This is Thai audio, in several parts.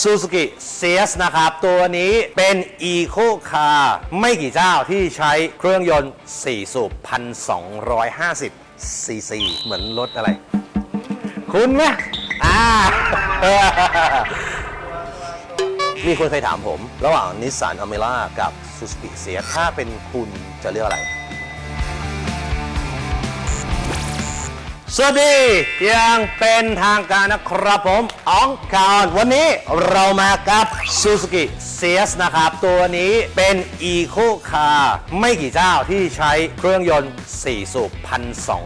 Suzuki CS นะครับ ตัวนี้เป็น Eco Car ไม่กี่เจ้าที่ใช้เครื่องยนต์ 4 สูบ 1,250 ซีซี เหมือนรถอะไร คุณไหมอ่า มีคนเคยถามผม ระหว่างนิสสันอเมร่ากับ Suzuki CS ถ้าเป็นคุณจะเลือกอะไร สวัสดียังเป็นทางการนะครับผมอ๋องคาววันนี้เรามากับ Suzuki CS นะครับ ตัวนี้เป็น Eco Car ไม่กี่เจ้าที่ใช้เครื่องยนต์ 4 สูบ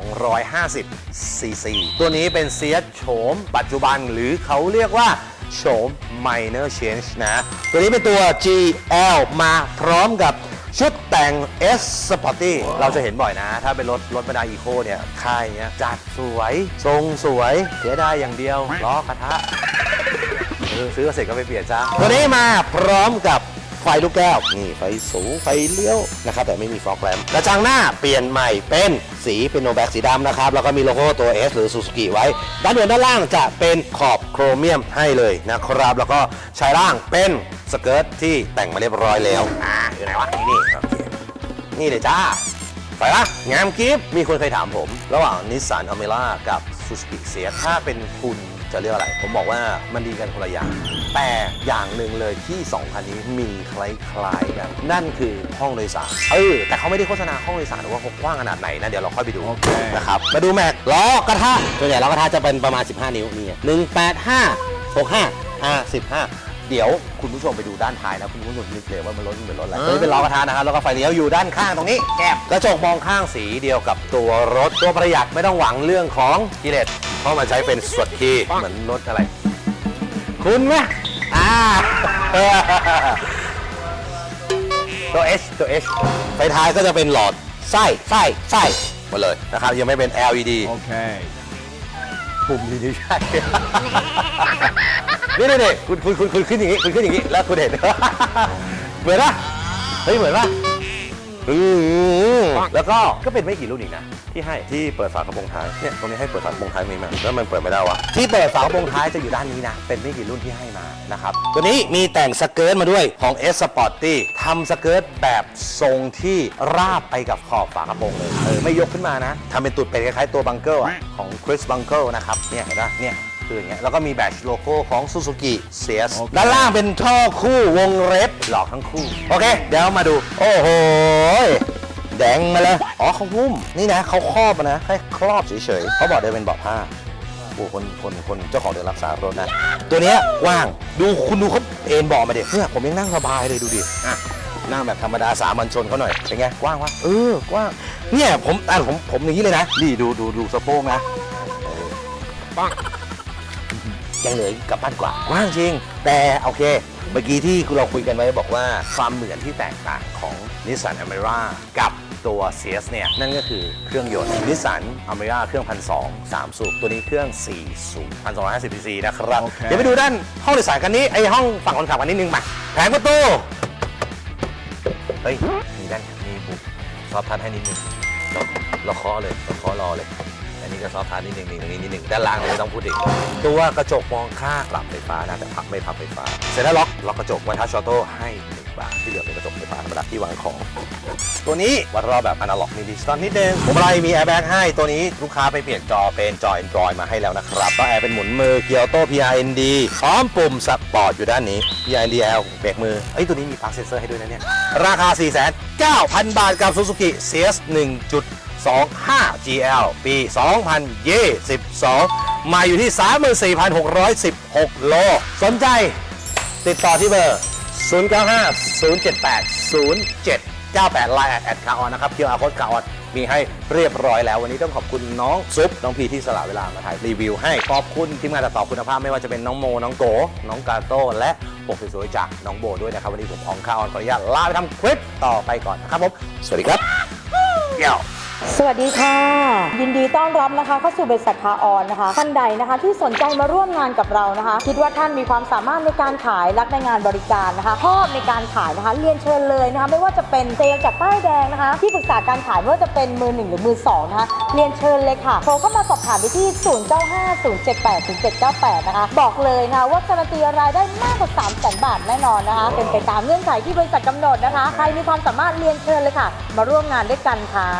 1,250 ซีซี ตัวนี้เป็น CS โฉมปัจจุบันหรือเขาเรียกว่าโฉม Minor Change นะ ตัวนี้เป็นตัว GL มาพร้อมกับ ชุดแต่ง S Sporty เราจะเห็นบ่อยนะ ถ้าเป็นรถรถบรรดาอีโคเนี่ย ค่ายเนี้ย จัดสวย ทรงสวย เสียไดายอย่างเดียว ล้อกระทะ ซื้อเสร็จก็ไปเปลี่ยนจ้าตัวนี้มาพร้อมกับไฟลูกแก้ว นี่ไฟสูง ไฟเลี้ยวนะครับ แต่ไม่มีฟอกแรมกระจังหน้าเปลี่ยนใหม่เป็นสีเป็นโนแบ็กสีดำนะครับ แล้วก็มีโลโก้ตัว S หรือ Suzuki ไว้ ด้านบนด้านล่างจะเป็นขอบโครเมียมให้เลยนะครับ แล้วก็ชายล่างเป็น สเกิร์ตที่แต่งมาเรียบร้อยแล้ว อ่าอยู่ไหนวะนี่นี่โอเคนี่เลยจ้าไปละงามกิฟมีคนเคยถามผม ระหว่างนิสสันอเมร่ากับ Suzuki เสียถ้าเป็นคุณจะเลือกอะไร ผมบอกว่ามันดีกันคนละอย่าง แต่อย่างหนึ่งเลยที่2คันนี้มีคล้ายๆกัน นั่นคือห้องโดยสารเออแต่เขาไม่ได้โฆษณาห้องโดยสารว่าเขากว้างขนาดไหนนะเดี๋ยวเราค่อยไปดูโอเคนะครับมาดูแม็กล้อกระทะส่วนใหญ่ล้อกระทะจะเป็นประมาณ 15 นิ้วนี่หนึ่งแปดห้าหกห้าห้าสิบห้า เดี๋ยวคุณผู้ชมไปดูด้านท้ายนะคุณผู้ชมนึกเลยว่ามันรถมันเป็นรถอะไรตัวนี้เป็นล้อกระทะนะครับแล้วก็ไฟเลี้ยวอยู่ด้านข้างตรงนี้แก้มกระจกมองข้างสีเดียวกับตัวรถตัวประหยัดไม่ต้องหวังเรื่องของกิเลสเพราะมันใช้เป็นสวดคีย์เหมือนรถอะไร คุณไหมอ่าตัว H ตัว H ไฟท้ายก็จะเป็นหลอดไส้ไส้ไส้หมดเลยนะครับยังไม่เป็น LED Okay. ปุ่มนี้นี่ใช่ นี่นี่นี่คุณคุณคุณคุณขึ้นอย่างนี้คุณขึ้นอย่างนี้แล้วคุณเห็น เหมือนปะเฮ้ยเหมือนปะอืมแล้วก็ก็เป็นไม่กี่รุ่นอีกนะที่ให้ที่เปิดฝากระโปรงท้ายเนี่ยตรงนี้ให้เปิดฝากระโปรงท้ายมีไหมแล้วมันเปิดไม่ได้วะที่เปิดฝากระโปรงท้ายจะอยู่ด้านนี้นะเป็นไม่กี่รุ่นที่ให้มานะครับตัวนี้มีแต่งสเกิร์ตมาด้วยของ S Sporty ทำสเกิร์ตแบบทรงที่ราบไปกับขอบฝากระโปรงเลยเออไม่ยกขึ้นมานะทำเป็นตุดเป็นคล้ายๆตัวบังเกิลอะของ Chris Bungle นะครับเนี่ยเห็นปะเนี่ย คืออย่างเงี้ยแล้วก็มีแบตโลโก้ของ Suzuki CS โอเคด้านล่างเป็นท่อคู่วงเล็บหลอกทั้งคู่ โอเค เดี๋ยวมาดู โอ้โหแดงมาเลย อ๋อเขาหุ้ม นี่นะเขาครอบมานะแค่ครอบเฉยๆเขาบอกเดินเป็นเบาะผ้าโอ้คนคนคนเจ้าของเดินรักษารถนะ ตัวเนี้ยกว้างดูคุณดูเขาเอนเบาะมาเด็เนี่ยผมยังนั่งสบายเลยดูดิอะนั่งแบบธรรมดาสามัญชนเขาหน่อยเป็นไงกว้างวะเออกว้างเนี่ยผมอะผมผมอย่างนี้เลยนะนี่ดูดูดูสะโพกนะเออปัง ยังเหลืออีกกับบ้านกว่ากว้างจริง แต่โอเค เมื่อกี้ที่เราคุยกันไว้บอกว่าความเหมือนที่แตกต่างของนิสสันอเมร่ากับตัว CS เนี่ยนั่นก็คือเครื่องยนต์นิสสันอเมร่าเครื่องพันสองสามสูบตัวนี้เครื่อง4สูบพันสองร้อยห้าสิบซีซีนะครับ โอเค เดี๋ยวไปดูด้านห้องโดยสารกันนี้ไอห้องฝั่งคนขับกันนิดนึงมาแผงประตูเฮ้ยมีด้านมีปุ๊บซอฟต์ทัชให้นิดนึงเราเราเคาะเลยเราเคาะรอเลย อันนี้ก็ซอฟต์ทัชนิดหนึ่งนี่ตรงนี้นิดหนึ่งด้านล่างเลยไม่ต้องพูดถึงตัวกระจกมองข้างปรับไฟฟ้านะแต่พับไม่พับไฟฟ้าเสร็จแล้วล็อกล็อกกระจกวันทัชออโต้ให้หนึ่งบาทที่เหลือเป็นกระจกไฟฟ้าธรรมดาที่วางของ ตัวนี้วัดรอบแบบอนาล็อกมีดิจิตอลนิดนึงผมอะไรมีแอร์แบ็กให้ตัวนี้ลูกค้าไปเปลี่ยนจอเป็นจอ Android มาให้แล้วนะครับก็แอร์เป็นหมุนมือเกียร์โต้ PRND พร้อมปุ่มสปอร์ตอยู่ด้านนี้ PRND L เบรกมือเอ้ตัวนี้มีปลั๊กเซนเซอร์ให้ด้วยนะเนี่ยราคา 4,900บาทกับ Suzuki CS 25 GL ปี 2022 มาอยู่ที่ 34,616 โล สนใจติดต่อที่เบอร์ 095 078 0798 Line แอดคาออนนะครับ QR Code คาออนมีให้เรียบร้อยแล้ว วันนี้ต้องขอบคุณน้องซุป น้องพีที่สละเวลามาถ่ายรีวิวให้ ขอบคุณทีมงานตัดต่อคุณภาพไม่ว่าจะเป็นน้องโม น้องโก น้องกาโต้ และปกสวยๆจากน้องโบด้วยนะครับ วันนี้ผมอองคาออนขออนุญาตลาไปทำคลิปต่อไปก่อนนะครับผม สวัสดีครับเดี๋ยว สวัสดีค่ะ ยินดีต้อนรับนะคะเข้าสู่บริษัทคาออนนะคะท่านใดนะคะที่สนใจมาร่วมงานกับเรานะคะ คิดว่าท่านมีความสามารถในการขายรักในงานบริการนะคะชอบในการขายนะคะเรียนเชิญเลยนะคะ ไม่ว่าจะเป็นเซลล์จากป้ายแดงนะคะ ที่ปรึกษาการขายไม่ว่าจะเป็นมือหนึ่งหรือมือสองนะคะเรียนเชิญเลยค่ะโทรเข้ามาสอบถามไปที่ 0 9 5 0 7 8 0 7 9 8 นะคะ บอกเลยนะคะว่าการันตีรายได้มากกว่า3 0 0 0 0 0บาทแน่นอนนะคะเป็นไปตามเงื่อนไขที่บริษัทกำหนดนะคะ ใครมีความสามารถเรียนเชิญเลยค่ะ มาร่วมงานด้วยกันค่ะ